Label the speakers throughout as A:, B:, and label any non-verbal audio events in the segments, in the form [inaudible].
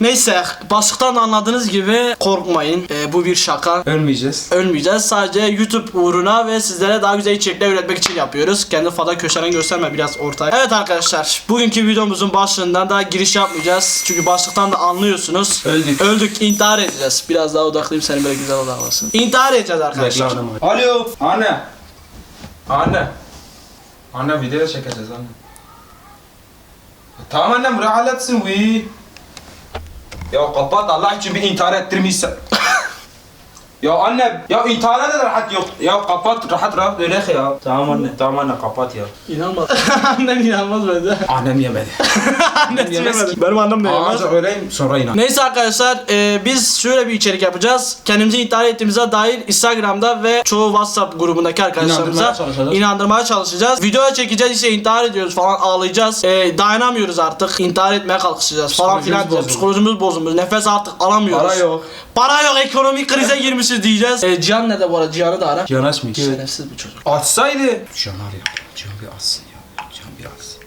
A: Neyse başlıktan anladığınız gibi korkmayın. Ee, bu bir şaka.
B: Ölmeyeceğiz.
A: Ölmeyeceğiz. Sadece YouTube uğruna ve sizlere daha güzel içerikler üretmek için yapıyoruz. Kendi fada köşelerini gösterme biraz ortaya. Evet arkadaşlar bugünkü videomuzun başlığından daha giriş yapmayacağız. Çünkü başlıktan da anlıyorsunuz.
B: Öldük.
A: Öldük. intihar edeceğiz. Biraz daha odaklayayım seni böyle güzel odaklasın. İntihar edeceğiz arkadaşlar.
B: Alo. Anne. Anne. Anne video çekeceğiz anne. Tamam annem bu iyi. Ya kapat Allah için bir intihar ettirmişsin. Ya anne ya intihara da rahat yok. Ya kapat rahat rahat öyle ya. Tamam anne tamam anne kapat ya.
A: İnanmaz. [laughs] Annem inanmaz bence.
B: Annem yemedi. [laughs]
A: Annem
B: yemez ki.
A: Benim annem de yemez.
B: Ağaca öyleyim sonra inan.
A: Neyse arkadaşlar e, biz şöyle bir içerik yapacağız. Kendimizi intihar ettiğimize dair Instagram'da ve çoğu WhatsApp grubundaki arkadaşlarımıza
B: İnandırmaya çalışacağız.
A: inandırmaya çalışacağız. Video çekeceğiz işte intihar ediyoruz falan ağlayacağız. E, dayanamıyoruz artık. intihar etmeye kalkışacağız falan filan.
B: bozuldu.
A: Psikolojimiz bozulmuş. Nefes artık alamıyoruz.
B: Para yok.
A: Para yok. Ekonomik krize girmişiz diyeceğiz. E, Cihan ne de bu arada? Cihan'ı da ara.
B: Cihan açmıyor.
A: Şerefsiz bir çocuk.
B: Açsaydı. Cihan arıyor. Cihan bir açsın ya. Cihan bir açsın.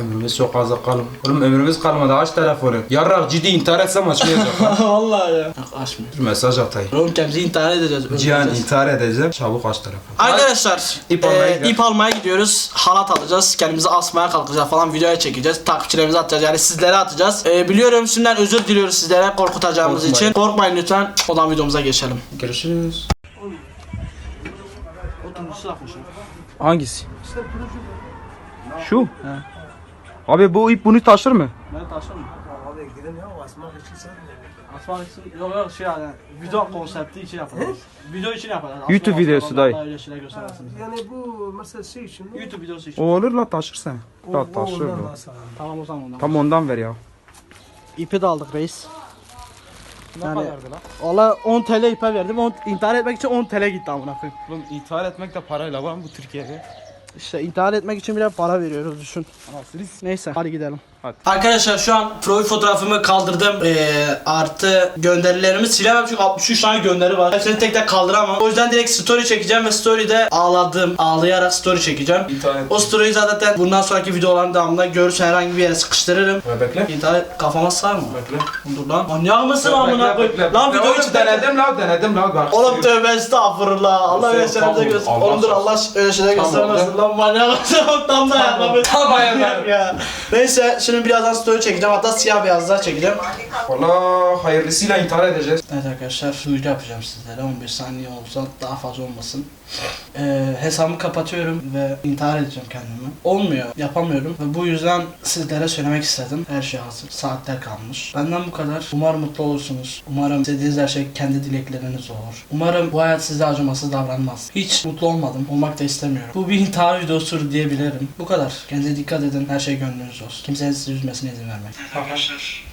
B: Ömrümüz çok az kalın. Oğlum ömrümüz kalmadı aç telefonu. Yarrak ciddi intihar etsem açmayacak.
A: Vallahi ya. Açmıyor.
B: Dur mesaj atayım.
A: Oğlum kendimizi intihar edeceğiz.
B: Cihan
A: öleceğiz.
B: intihar edeceğim. Çabuk aç telefonu.
A: Arkadaşlar
B: İp almaya
A: e,
B: gidiyoruz.
A: ip almaya gidiyoruz. Halat alacağız. Kendimizi asmaya kalkacağız falan videoya çekeceğiz. Takipçilerimize atacağız. Yani sizlere atacağız. E, biliyorum şimdiden özür diliyoruz sizlere korkutacağımız
B: Korkmayın.
A: için. Korkmayın lütfen. O zaman videomuza geçelim.
B: Görüşürüz. Hangisi? Şu. Abi bu ip bunu taşır mı?
A: Ben taşırım. Asmak için yok yok şey yani video konsepti için yapacağız. video için yapacağız.
B: YouTube
A: Asma,
B: videosu
A: asma,
B: dayı.
A: Öyle şeyler.
C: Yani bu mesela şey için mi?
A: YouTube videosu için.
B: Olur la taşırsan.
C: O-
B: La
C: o
B: taşır
C: sağlam.
A: Tamam o zaman ondan.
B: Tam ondan ver ya.
A: İpi de aldık reis.
B: Ne
A: Yani-
B: kadardı la?
A: Valla 10 TL ipe verdim. 10, intihar etmek için 10 TL gitti amına koyayım.
B: Oğlum intihar etmek de parayla var mı bu Türkiye'de?
A: İşte intihar etmek için bile para veriyoruz düşün. Neyse hadi gidelim.
B: Hadi.
A: Arkadaşlar şu an profil fotoğrafımı kaldırdım. Ee, artı gönderilerimi silemem çünkü 63 tane gönderi var. Hepsini tek tek kaldıramam. O yüzden direkt story çekeceğim ve story'de ağladım. Ağlayarak story çekeceğim.
B: İntihar et.
A: O story'yi zaten bundan sonraki videoların devamında görürsen herhangi bir yere sıkıştırırım.
B: Ha, bekle.
A: İnternet kafama sar mı?
B: Bekle.
A: Dur lan. Manyak mısın amına koyayım? Lan video için
B: denedim la denedim la bak.
A: Oğlum tövbe estağfurullah. Allah
B: tamam,
A: göster.
B: Allah
A: Oğlum dur. Allah öyle şeyler göstermesin. Lan manyak mısın? Tam da yapma.
B: Tam ayarladım.
A: ya. Neyse şimdi birazdan story çekeceğim. Hatta siyah beyazlar çekeceğim.
B: Valla hayırlısıyla intihar edeceğiz.
A: Evet arkadaşlar duyuru yapacağım sizlere 15 saniye olsa daha fazla olmasın. Ee, hesabımı kapatıyorum ve intihar edeceğim kendimi. Olmuyor, yapamıyorum ve bu yüzden sizlere söylemek istedim. Her şey hazır, saatler kalmış. Benden bu kadar. Umarım mutlu olursunuz. Umarım istediğiniz her şey kendi dilekleriniz olur. Umarım bu hayat size acımasız davranmaz. Hiç mutlu olmadım, olmak da istemiyorum. Bu bir intihar videosudur diyebilirim. Bu kadar. Kendinize dikkat edin, her şey gönlünüz olsun. Kimsenin sizi üzmesine izin vermeyin. Arkadaşlar,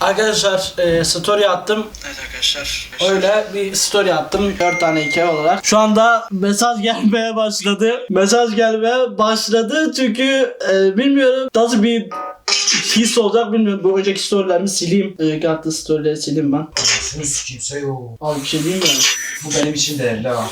A: Arkadaşlar e, story attım. Evet arkadaşlar. Öyle bir story attım 4 tane hikaye olarak. Şu anda mesaj gelmeye başladı. Mesaj gelmeye başladı çünkü e, bilmiyorum nasıl bir his olacak bilmiyorum. Bu önceki storylerimi sileyim. Önceki attığı storyleri sileyim ben.
B: Şunu kimse yok.
A: Abi bir şey diyeyim mi?
B: Bu benim için değerli ha.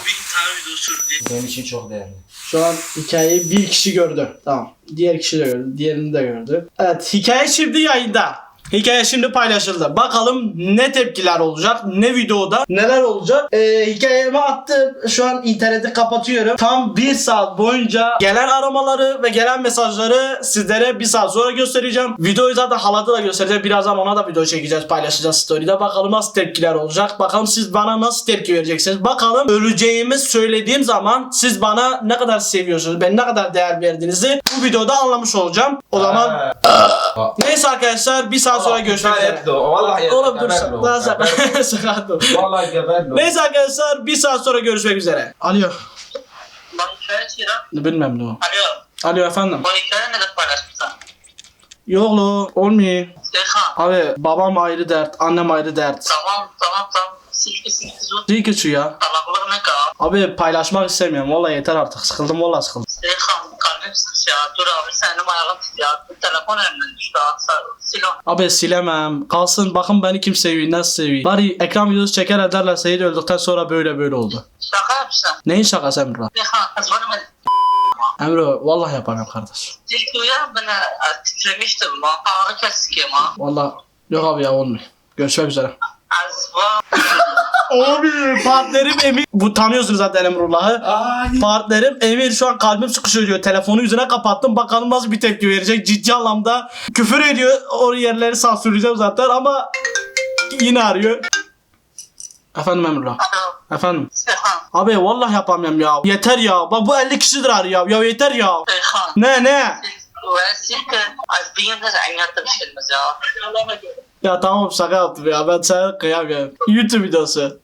B: Bu benim için çok değerli.
A: Şu an hikayeyi bir kişi gördü. Tamam. Diğer kişi de gördü. Diğerini de gördü. Evet hikaye şimdi yayında. Hikaye şimdi paylaşıldı. Bakalım ne tepkiler olacak, ne videoda, neler olacak. Ee, hikayemi attım. Şu an interneti kapatıyorum. Tam bir saat boyunca gelen aramaları ve gelen mesajları sizlere bir saat sonra göstereceğim. Videoyu zaten halada da göstereceğim. Birazdan ona da video çekeceğiz, paylaşacağız story'de. Bakalım nasıl tepkiler olacak. Bakalım siz bana nasıl tepki vereceksiniz. Bakalım öleceğimi söylediğim zaman siz bana ne kadar seviyorsunuz, ben ne kadar değer verdiğinizi bu videoda anlamış olacağım. O zaman neyse arkadaşlar bir saat sonra görüşmek üzere.
B: Vallahi
A: Oğlum dur daha sakın. Sakın dur.
B: Vallahi geber lo.
A: Neyse arkadaşlar bir saat sonra görüşmek üzere. Alo.
D: Bak hikaye Sinan.
A: Bilmem ne o.
D: Alo.
A: Alo efendim.
D: Bu hikaye neden paylaşmışsın?
A: Yok lo olmuyor.
D: Serkan.
A: Abi babam ayrı dert, annem ayrı dert.
D: Tamam tamam tamam. Silke silke zor.
A: Ki şu ya.
D: Salaklık ne ka?
A: Abi paylaşmak istemiyorum. Vallahi yeter artık. Sıkıldım vallahi sıkıldım.
D: Serkan kalbim sıkış ya. Dur abi senin ayağın titriyor. Bu telefon elimden düştü. ha. Sa- Sil onu.
A: Abi silemem. Kalsın bakın beni kim seviyor, nasıl seviyor. Bari ekran videosu çeker ederler Seyit öldükten sonra böyle böyle oldu.
D: Şaka yapmışsın.
A: Neyin şakası Emrah?
D: Serkan kızmanı ama.
A: Emre vallahi yapamıyorum kardeş.
D: İlk uyar beni e, titremiştim. Ağrı kesik ama.
A: Vallahi yok abi ya olmuyor. Görüşmek üzere. Abi partnerim Emir. Bu tanıyorsunuz zaten Emrullah'ı. Partnerim Emir şu an kalbim sıkışıyor diyor. Telefonu yüzüne kapattım. Bakalım nasıl bir tepki verecek. Ciddi anlamda küfür ediyor. O yerleri sansürleyeceğim zaten ama yine arıyor. Efendim Emrullah. Efendim.
D: Serhan.
A: Abi vallahi yapamıyorum ya. Yeter ya. Bak bu 50 kişidir arıyor. Ya yeter ya.
D: Serhan.
A: Ne ne?
D: Siz- Ve siz de az bir yıldız aynı yatırmışsınız
A: ya. Allah'a göre tamam şaka yaptım ya. Ben sana kıyamıyorum. YouTube videosu.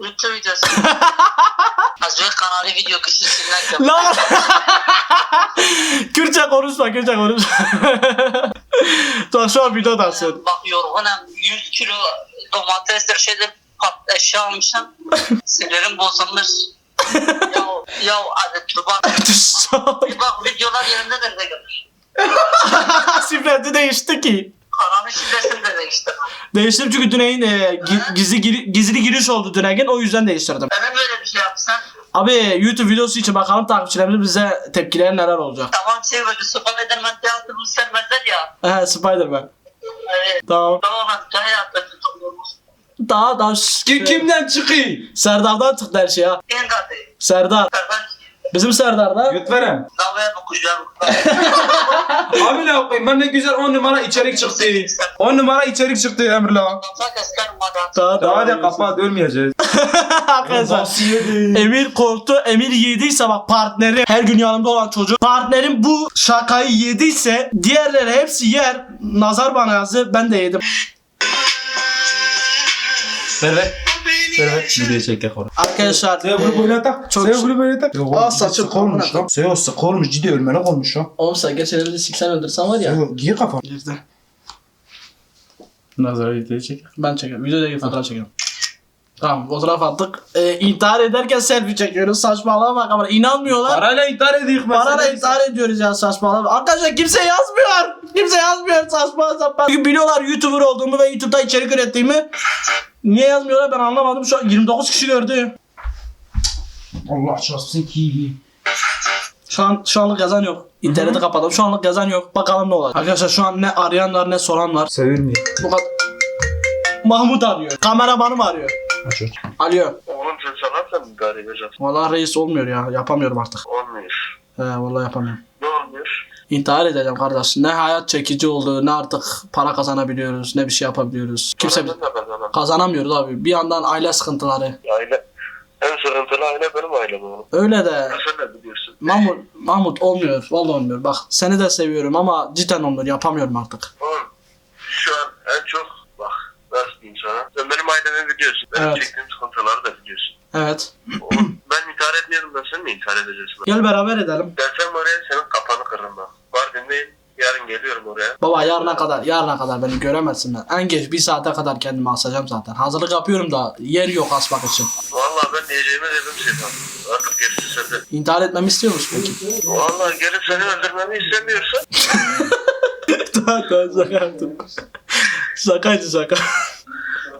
D: YouTube videosu. [laughs] Azıcık kanalı video kişisinden [laughs]
A: Lan! Kürtçe konuşma, Kürtçe konuşma. [laughs] tamam şu an videodasın.
D: Bak yorgunum 100 kilo domatesler şeyde pat eşya almışım. Sinirim bozulmuş. ya, ya hadi kurban. Bir bak videolar yerindedir de görür.
A: Sifreti değişti ki.
D: Kanalın şifresini de değiştirdim.
A: Değiştirdim çünkü Düney'in e, gi- gizli, giri- gizli giriş oldu Düney'in o yüzden değiştirdim.
D: Neden böyle bir şey yapsan?
A: Abi YouTube videosu için bakalım takipçilerimiz bize tepkileri neler olacak.
D: Tamam şey böyle sopa edermen teatrını sevmezler ya.
A: He Spiderman.
D: Evet.
A: Tamam.
D: Tamam hadi daha yaptı tutuyormuş.
A: Daha daha şşş.
B: Kim kimden çıkıyor?
A: Serdar'dan çıktı her şey ya.
D: En katı.
A: Serdar.
D: Serkan
A: Bizim Serdar'da.
B: Götverem.
D: Davaya bakacağım.
B: Abi ne yapayım? Ben ne güzel 10 numara içerik çıktı. 10 numara içerik çıktı Emrullah.
D: Kafa kesken madan.
A: Daha,
B: Daha da kapat ölmeyeceğiz. [laughs]
A: Arkadaşlar. Emir korktu. Emir yediyse bak partneri her gün yanımda olan çocuk. Partnerim bu şakayı yediyse diğerleri hepsi yer. Nazar bana yazdı. Ben de yedim.
B: Ver ver. Ver ver. Video çekek onu.
A: Arkadaşlar.
B: Sen bunu böyle tak.
A: Çok-
B: Sen bunu böyle tak.
A: Aa, saçım
B: sık olmuş lan. Sen o sık olmuş. Ciddi ölmelik olmuş lan.
A: Oğlum sen geçen evde siksen öldürsen var ya.
B: Sen giy kafanı.
A: Girdi.
B: Nazar video çek.
A: Ben çekerim. Videoda fotoğraf çekerim. Tamam fotoğraf attık. Ee, intihar ederken selfie çekiyoruz. Saçmalama kamera. İnanmıyorlar.
B: Parayla intihar ediyoruz.
A: Parayla intihar ediyoruz ya saçmalama. Arkadaşlar kimse yazmıyor. Kimse yazmıyor saçma sapan. Çünkü biliyorlar YouTuber olduğumu ve YouTube'da içerik ürettiğimi. Niye yazmıyorlar ben anlamadım. Şu an 29 kişi gördü.
B: Allah çarpsın ki.
A: Şu an şu anlık yazan yok. İnterneti kapatalım. Şu anlık yazan yok. Bakalım ne olacak. Arkadaşlar şu an ne arayan ne soran var.
B: Sevilmiyor.
A: Bu kadar. Mahmut arıyor. Kameramanım arıyor.
B: Aç aç.
A: Alo.
E: Oğlum sen sanatla mı idare edeceksin?
A: Vallahi reis olmuyor ya. Yapamıyorum artık.
E: Olmuyor.
A: He vallahi yapamıyorum.
E: Ne olmuyor?
A: İntihar edeceğim kardeş. Ne hayat çekici oldu, ne artık para kazanabiliyoruz, ne bir şey yapabiliyoruz. Kimse
E: kazanamıyor.
A: Kazanamıyoruz abi. Bir yandan aile sıkıntıları.
E: Aile. En sıkıntılı aile benim ailem oğlum.
A: Öyle de
E: Sen biliyorsun.
A: Mahmut, Mahmut olmuyor. Vallahi olmuyor. Bak seni de seviyorum ama cidden olmuyor. Yapamıyorum artık.
E: Oğlum şu an en çok bak nasıl diyeyim sana. Sen benim ailemi biliyorsun. Benim
A: Evet.
E: çektiğim sıkıntıları da biliyorsun.
A: Evet.
E: Oğlum ben intihar etmiyorum da sen mi intihar edeceksin?
A: Gel beraber edelim.
E: Gelsem oraya senin kafanı kırarım bak. Mardin'deyim. Yarın geliyorum oraya.
A: Baba yarına kadar, yarına kadar beni göremezsin ben. En geç bir saate kadar kendimi asacağım zaten. Hazırlık yapıyorum da yer yok asmak için.
E: Vallahi ben diyeceğimi dedim Seyhan. Artık gerisi sende.
A: İntihar etmemi istiyor musun peki?
E: Vallahi gelip seni öldürmemi istemiyorsan
A: tamam [laughs] tamam şaka yaptım. Şakaydı şaka.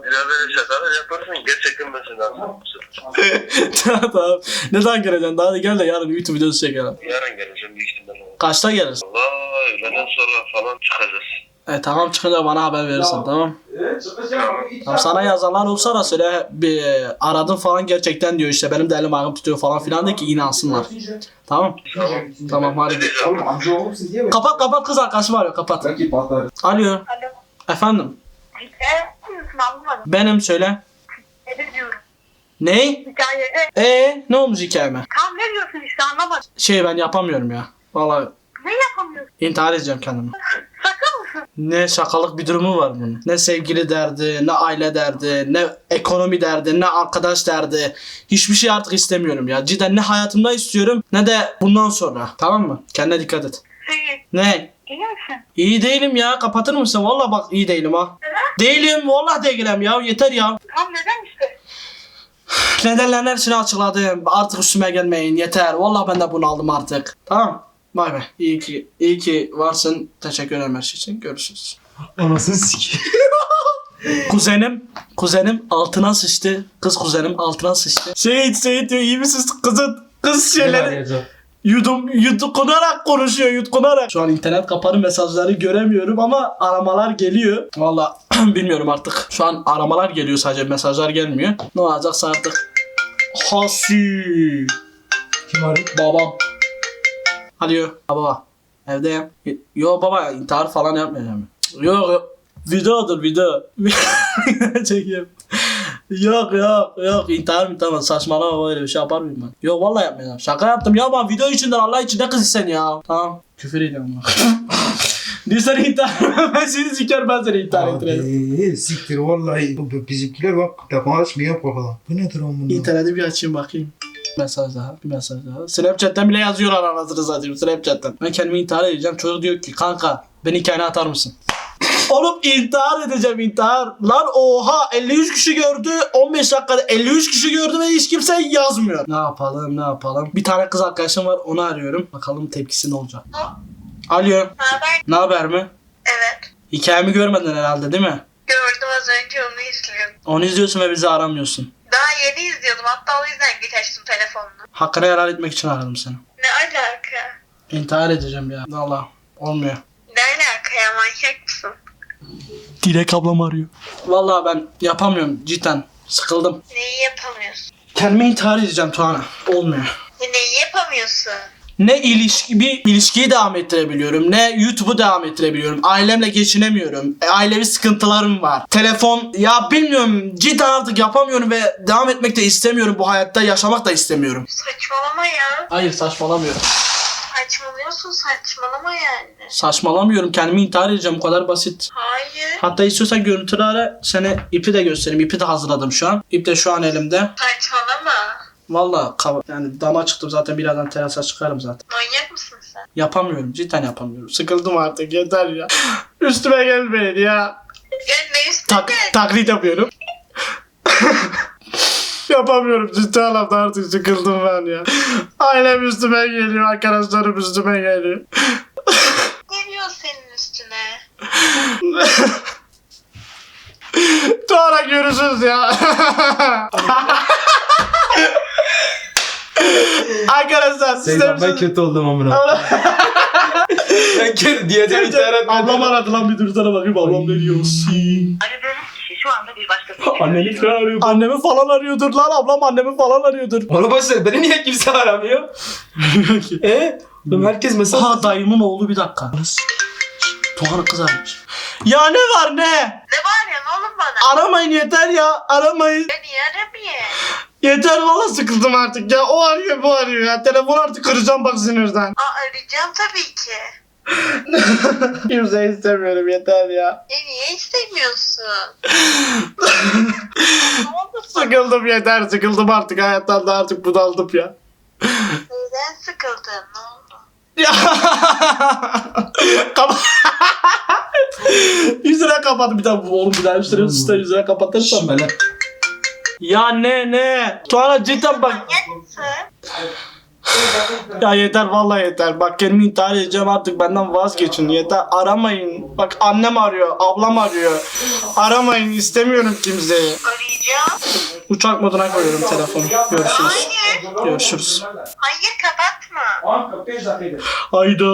E: bir daha böyle şakalar yaparsın. Gerçekten ben seni anlamam.
A: tamam tamam. Ne zaman geleceksin? Daha gel de yarın YouTube videosu çekelim.
E: Yarın geleceğim büyük ihtimalle.
A: Kaçta gelirsin?
E: Allah öğleden sonra falan çıkacağız.
A: E tamam çıkınca bana haber verirsin tamam. Tamam sana yazanlar olsa da söyle bir aradım falan gerçekten diyor işte benim de elim ayağım tutuyor falan filan de ki inansınlar. Tamam. Tamam hadi.
B: Diye mi?
A: Kapat kapat kız arkadaşım arıyor kapat. Alo.
F: Alo.
A: Efendim. Benim söyle.
F: Ne diyorum?
A: Ne?
F: Hikaye. E,
A: E ne olmuş hikayeme?
F: tam ne diyorsun işte anlamadım.
A: Şey ben yapamıyorum ya. Vallahi
F: Ne yapamıyorsun?
A: intihar edeceğim kendimi.
F: Şaka mısın?
A: Ne şakalık bir durumu var bunun. Ne sevgili derdi, ne aile derdi, ne ekonomi derdi, ne arkadaş derdi. Hiçbir şey artık istemiyorum ya. Cidden ne hayatımda istiyorum ne de bundan sonra. Tamam mı? Kendine dikkat et.
F: Şey,
A: Ne?
F: iyi misin?
A: İyi değilim ya. Kapatır mısın? Vallahi bak iyi değilim ha. Değilim. Vallahi değilim ya. Yeter ya.
F: Tam neden işte?
A: Nedenlerin hepsini açıkladım. Artık üstüme gelmeyin. Yeter. Vallahi ben de bunu aldım artık. Tamam. Bay bay. İyi ki, iyi ki varsın. Teşekkür ederim her şey için. Görüşürüz.
B: Anasını sik. [laughs]
A: Kuzenim, kuzenim altına sıçtı. Kız kuzenim altına sıçtı. Seyit, Seyit diyor iyi misin kızın? Kız şeyleri. Yudum, yutkunarak konuşuyor yutkunarak. Şu an internet kapalı mesajları göremiyorum ama aramalar geliyor. Valla [clears throat] bilmiyorum artık. Şu an aramalar geliyor sadece mesajlar gelmiyor. Ne olacaksa artık. Hasi.
B: Kim arıyor?
A: Babam. Alo. Baba. Evdeyim. Yo baba intihar falan yapmayacağım. Yok yok. Videodur video. [laughs] Çekeyim. Yok yok yok intihar mı tamam saçmalama böyle bir şey yapar mıyım ben? Yok vallahi yapmayacağım. Şaka yaptım ya ben video içinden Allah için ne kızı sen ya. Tamam. Küfür ediyorum bak. Diyor [laughs] seni intihar [laughs] ben seni siker ben seni intihar ettireyim.
G: Siktir vallahi bizimkiler bak telefon açmıyor korkudan. Bu nedir onun?
A: İnterneti bir açayım bakayım. Mesaj daha, bir mesaj daha. Snapchat'ten bile yazıyorlar anasını satayım Snapchat'ten. Ben kendimi intihar edeceğim. Çocuk diyor ki kanka beni hikayene atar mısın? [laughs] Oğlum intihar edeceğim intihar. Lan oha 53 kişi gördü 15 dakikada 53 kişi gördü ve hiç kimse yazmıyor. Ne yapalım ne yapalım. Bir tane kız arkadaşım var onu arıyorum. Bakalım tepkisi ne olacak. Alo
F: Haber?
A: ne haber mi?
F: Evet.
A: Hikayemi görmedin herhalde değil mi?
F: Gördüm az önce onu izliyorum.
A: Onu izliyorsun ve bizi aramıyorsun.
F: Daha yeni izliyordum. Hatta o yüzden geç açtım telefonunu.
A: Hakkını helal etmek için aradım seni.
F: Ne alaka?
A: İntihar edeceğim ya. Valla olmuyor.
F: Ne alaka ya manyak mısın?
A: Dilek ablam arıyor. Valla ben yapamıyorum cidden. Sıkıldım.
F: Neyi yapamıyorsun?
A: Kendimi intihar edeceğim Tuana. Olmuyor.
F: Ya Neyi yapamıyorsun?
A: Ne ilişki, bir ilişkiyi devam ettirebiliyorum. Ne YouTube'u devam ettirebiliyorum. Ailemle geçinemiyorum. E, ailevi sıkıntılarım var. Telefon ya bilmiyorum cidden artık yapamıyorum ve devam etmek de istemiyorum bu hayatta. Yaşamak da istemiyorum.
F: Saçmalama ya.
A: Hayır saçmalamıyorum.
F: Saçmalıyorsun saçmalama yani.
A: Saçmalamıyorum. Kendimi intihar edeceğim. Bu kadar basit.
F: Hayır.
A: Hatta istiyorsan görüntülü ara. Sana ipi de göstereyim. İpi de hazırladım şu an. İp de şu an elimde.
F: Saçmalama.
A: Valla yani dama çıktım zaten birazdan terasa çıkarım zaten.
F: Manyak mısın sen?
A: Yapamıyorum cidden yapamıyorum. Sıkıldım artık yeter ya. [laughs] Üstüme gelmeyin ya.
F: Ya ne üstüne
A: Tak,
F: gel-
A: taklit yapıyorum. [laughs] yapamıyorum ciddi anlamda artık sıkıldım ben ya. Ailem üstüme geliyor arkadaşlarım üstüme geliyor. [laughs]
F: geliyor senin üstüne.
A: Sonra görüşürüz ya. [laughs] Arkadaşlar size bir
B: ben
A: şey...
B: kötü oldum amına. ben kötü diyeceğim intihar.
A: Ablam aradı lan bir dursana bakayım ablam ne diyor.
F: Aradığınız kişi şu anda bir başkası.
B: Anneni falan arıyor.
A: Annemi falan arıyordur lan ablam annemi falan arıyordur.
B: Onu boş ver. Beni niye kimse aramıyor? e? Oğlum herkes mesaj...
A: Ha dayımın oğlu bir dakika. Tuğan'ın kız aramış. Ya ne var ne?
F: Ne var ya ne oğlum bana?
A: Aramayın yeter ya aramayın.
F: Ben niye aramayayım?
A: Yeter valla sıkıldım artık ya. O arıyor bu arıyor ya. Telefon artık kıracağım bak sinirden.
F: Aa arayacağım tabii ki. [laughs]
A: Kimse istemiyorum yeter ya.
F: Ya niye istemiyorsun? ne [laughs] oldu?
A: Sıkıldım yeter sıkıldım artık hayattan da artık bunaldım ya.
F: Neden sıkıldın? Ne oldu?
A: Ya. Kapa [laughs] yüzüne kapat bir daha oğlum bir daha üstüne üstüne yüzüne kapatırsam böyle. Ya ne ne? Tuana cidden bak. Ya yeter vallahi yeter. Bak kendimi intihar edeceğim artık benden vazgeçin. Yeter aramayın. Bak annem arıyor, ablam arıyor. Aramayın istemiyorum kimseyi.
F: Arayacağım.
A: Uçak moduna koyuyorum telefonu. Görüşürüz.
F: Hayır.
A: Görüşürüz.
F: Hayır kapatma.
A: Hayda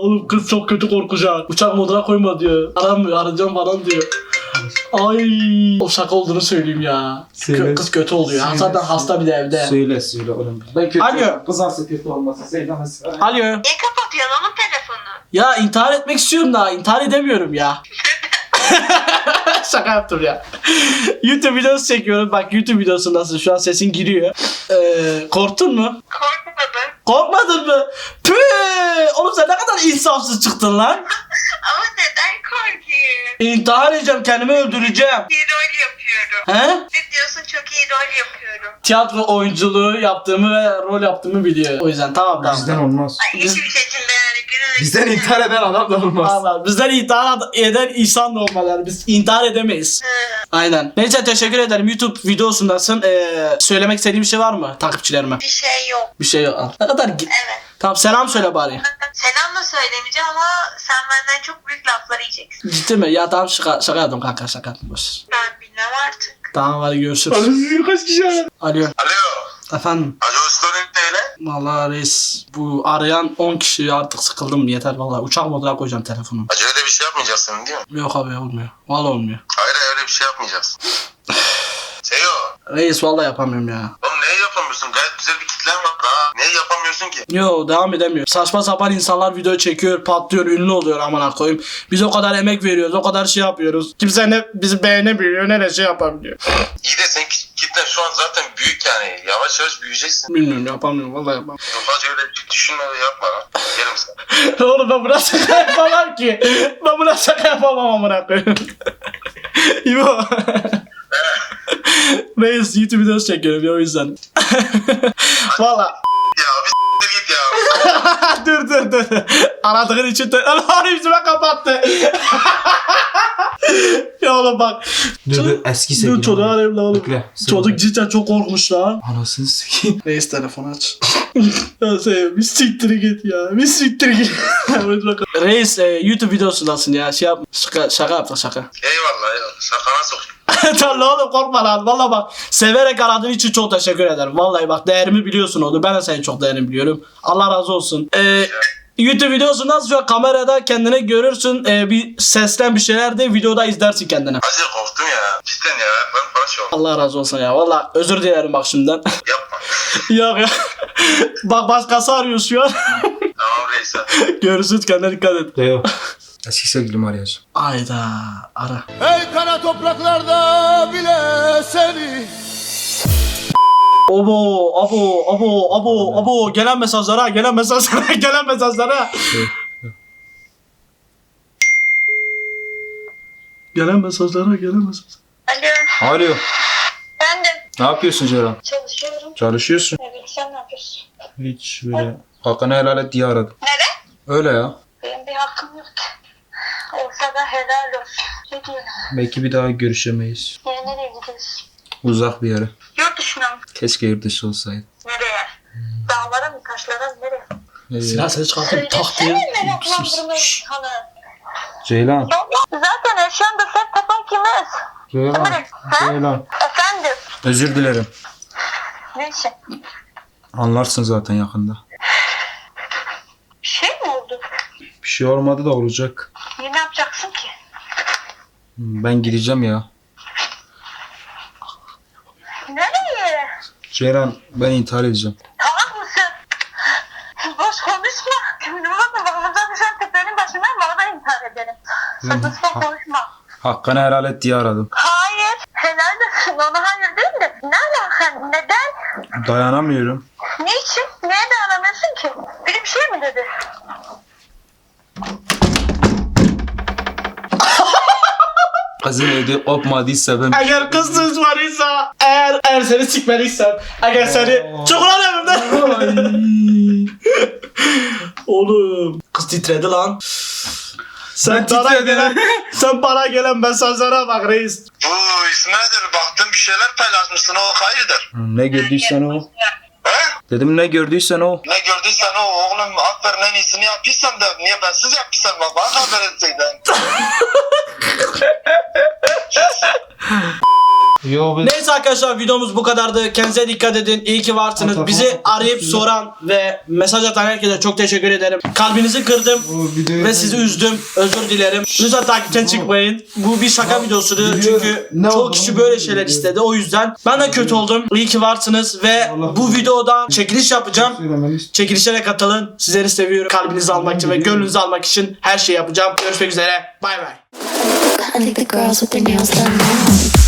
A: oğlum kız çok kötü korkacak. Uçak moduna koyma diyor. Aramıyor arayacağım falan diyor. Ay o şaka olduğunu söyleyeyim ya.
B: Söyle.
A: Kız kötü oluyor. Zaten hasta bir de evde.
B: Söyle söyle oğlum. Ben kötü.
A: Alo.
B: Kızarsa kötü olmasın. Söylemesin.
A: Alo.
F: Niye kapatıyorsun onun telefonu?
A: Ya intihar etmek istiyorum da intihar edemiyorum ya. [laughs] [laughs] Şaka yaptım ya. YouTube videosu çekiyorum. Bak YouTube videosu nasıl? Şu an sesin giriyor. Ee, korktun mu?
F: Korkmadım.
A: Korkmadın mı? Püh! Oğlum sen ne kadar insafsız çıktın lan. [laughs]
F: Ama neden korkayım?
A: İntihar edeceğim. Kendimi öldüreceğim.
F: İyi rol yapıyorum.
A: He?
F: Ne diyorsun çok iyi rol yapıyorum.
A: Tiyatro oyunculuğu yaptığımı ve rol yaptığımı biliyor. O yüzden tamam tamam.
G: Bizden olmaz.
F: Ay hiçbir şekilde yani günün
B: Bizden intihar eden adam da olmaz.
A: Allah bizden intihar eden insan yani. Biz intihar edemeyiz.
F: Hı.
A: Aynen. Neyse teşekkür ederim. YouTube videosundasın. Ee, söylemek istediğin bir şey var mı takipçilerime?
F: Bir şey yok.
A: Bir şey yok. Ne kadar gi-
F: Evet.
A: Tamam selam söyle bari.
F: Selam da söylemeyeceğim ama sen benden çok büyük laflar yiyeceksin.
A: Ciddi mi? Ya tamam şaka, şaka yaptım kanka şaka yaptım. Boş.
F: Ben bilmem artık.
A: Tamam hadi görüşürüz.
B: Kaç kişi aradı?
A: Alo.
E: Alo.
A: Efendim.
E: Hacı Usta'nın neyle?
A: Vallahi reis bu arayan 10 kişi artık sıkıldım yeter vallahi uçak moduna koyacağım telefonu.
E: Hacı öyle bir şey yapmayacaksın değil mi?
A: Yok abi olmuyor. Vallahi olmuyor.
E: Hayır hayır, öyle bir şey yapmayacaksın. [sighs] Seyo.
A: Reis vallahi yapamıyorum ya.
E: Oğlum neyi yapamıyorsun? Gayet güzel bir kitlen var yapamıyorsun ki?
A: Yo devam edemiyor. Saçma sapan insanlar video çekiyor, patlıyor, ünlü oluyor amına koyayım. Biz o kadar emek veriyoruz, o kadar şey yapıyoruz. Kimse ne bizi beğenemiyor, ne de şey yapabiliyor.
E: İyi de kit- kitlen şu an zaten büyük yani. Yavaş yavaş büyüyeceksin.
A: Bilmiyorum yapamıyorum vallahi yapamam.
E: Hacı öyle düşünme ve yapma lan. Yerim sen. [laughs]
A: Oğlum ben buna şaka yapamam ki. Ben buna şaka yapamam amına koyayım. [laughs] İbo. Reis [laughs] YouTube videosu çekiyorum ya o yüzden. Valla.
E: Ya bir s**tir git ya. [laughs]
A: dur dur dur. Aradığın için de... Allah yüzüme kapattı. [laughs] ya oğlum bak.
B: Dur dur eski
A: Dur
B: sevgilim.
A: çocuğu arayayım lan oğlum.
B: Bekle,
A: Çocuk cidden çok korkmuş lan.
B: Anasını sikeyim.
A: Reis telefonu aç. Ya sen bir siktir git ya. Bir siktir git. [laughs] Reis e, YouTube videosundasın ya. Şey yap. Şaka, şaka yaptık şaka.
E: Eyvallah eyvallah. Şakana sok. [laughs]
A: Tamam oğlum korkma lan. Valla bak severek aradığın için çok teşekkür ederim. Vallahi bak değerimi biliyorsun oğlum. Ben de senin çok değerini biliyorum. Allah razı olsun. Ee, YouTube videosundan sonra kamerada kendini görürsün. Ee, bir sesten bir şeyler de videoda izlersin kendini.
E: Hacı korktum ya. Cidden ya. Ben baş ol.
A: Allah razı olsun ya. Valla özür dilerim bak şimdiden.
E: Yapma. [laughs]
A: Yok ya. Bak başkası arıyor şu an.
E: tamam reis hadi.
A: Görüşürüz kendine dikkat et.
B: Leo. [laughs] Eski sevgilim arayacağım.
A: Ayda ara.
H: Ey kara topraklarda bile seni
A: Abo, abo, abo, abo, abo. Gelen mesajlara, gelen mesajlara, [laughs] gelen mesajlara. Gelen mesajlara, gelen mesajlara.
F: Alo.
B: Alo.
F: Ben de
B: Ne yapıyorsun Ceylan?
F: çalışıyorum.
B: Çalışıyorsun.
F: Evet sen ne yapıyorsun?
B: Hiç böyle. Hakkını helal et diye aradım.
F: Neden?
B: Öyle ya.
F: Benim bir hakkım yok. Olsa da helal olsun. Ne diyorum?
B: Belki bir daha görüşemeyiz.
F: Ya nereye gidiyorsun?
B: Uzak bir yere.
F: Yurt dışına mı?
B: Keşke yurt dışı olsaydı.
F: Nereye? Dağlara mı? Taşlara mı? Nereye?
B: Evet.
A: Silah sesi çıkartıp tak diye.
F: Söylesene.
B: Ceylan.
F: Zaten eşyan da sen tapan kimiz?
B: Ceylan. Ceylan.
F: Efendim?
B: Özür dilerim.
F: Ne için?
B: Anlarsın zaten yakında.
F: Bir şey mi oldu?
B: Bir şey olmadı da olacak.
F: Ya ne yapacaksın ki?
B: Ben gideceğim ya.
F: Nereye?
B: Ceylan ben intihar edeceğim.
F: Tamam mısın? Boş konuşma. Şimdi bakma babamdan düşen tepenin başından bana da intihar ederim. Sakın sakın konuşma.
B: Hakkını helal et diye aradım.
F: Hayır. Helal olsun. Ona hayır değil de. Ne alaka? Neden?
B: Dayanamıyorum.
F: Niçin? Neye dayanamıyorsun ki? Biri bir şey mi dedi?
B: Kızın ödü kopmadıysa ben...
A: Eğer kız var eğer, eğer seni sikmeliysem, eğer seni... Çık lan evimden! [laughs] Oğlum. Kız titredi lan. Sen
B: titredim.
A: gelen, [laughs] sen bana gelen mesajlara bak reis.
E: Bu İsmail'dir. Baktım bir şeyler paylaşmışsın. O hayırdır?
B: Ne gördüysen o.
E: He?
B: Dedim ne gördüysen o.
E: Ne gördüysen o oğlum aferin en iyisini yapıyorsan da niye bensiz yapıyorsan bak bana haber etseydin. [laughs]
B: Yo ben...
A: Neyse arkadaşlar videomuz bu kadardı. Kendinize dikkat edin. İyi ki varsınız. Bizi arayıp soran ve mesaj atan herkese çok teşekkür ederim. Kalbinizi kırdım
G: O videoyu
A: ve sizi üzdüm. Özür dilerim. Lütfen takipten çıkmayın. Bu bir şaka videosuydu.
G: biliyorum.
A: Çünkü
G: Ne
A: çoğu kişi böyle şeyler istedi. O yüzden ben de kötü oldum. İyi ki varsınız ve
G: Allah
A: bu videoda çekiliş yapacağım. Çekilişlere katılın. Sizleri seviyorum. Kalbinizi almak için ve gönlünüzü almak için her şeyi yapacağım. Görüşmek üzere. Bay bay.
I: I think the girls with their nails done now.